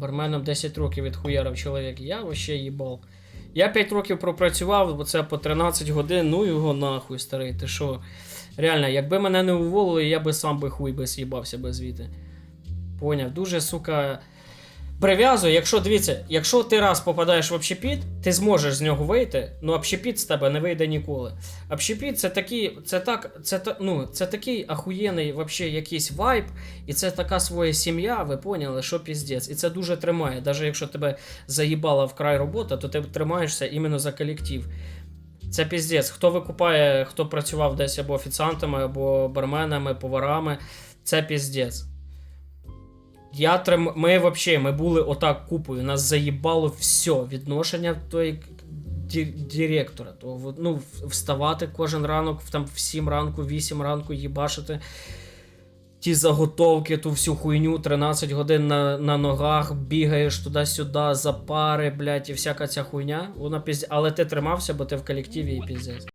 Барменом 10 років відхуярив чоловік. Я вообще їбал. Я 5 років пропрацював, бо це по 13 годин, ну його нахуй, старий. Ти що? Реально, якби мене не уволили, я би сам би хуй би з'їбався би звідти. Поняв, дуже, сука. Прив'язує, якщо дивіться, якщо ти раз попадаєш в общепіт, ти зможеш з нього вийти, ну общепіт з тебе не вийде ніколи. Общепіт це такий, це так, це ну, це такий ахуєнний вообще якийсь вайб, і це така своя сім'я, ви поняли, що піздець. І це дуже тримає. Навіть якщо тебе заїбала вкрай робота, то ти тримаєшся іменно за колектив. Це піздець. Хто викупає, хто працював десь або офіціантами, або барменами, поварами, це піздець. Я трим... Ми вообще, ми були отак купою, нас заїбало все відношення ді- директора. То, ну, вставати кожен ранок, там в 7 ранку, 8 ранку їбашити. Ті заготовки, ту всю хуйню, 13 годин на, на ногах, бігаєш туди-сюди, за пари, блядь, і всяка ця хуйня. Вона пізд... Але ти тримався, бо ти в колективі і піздець.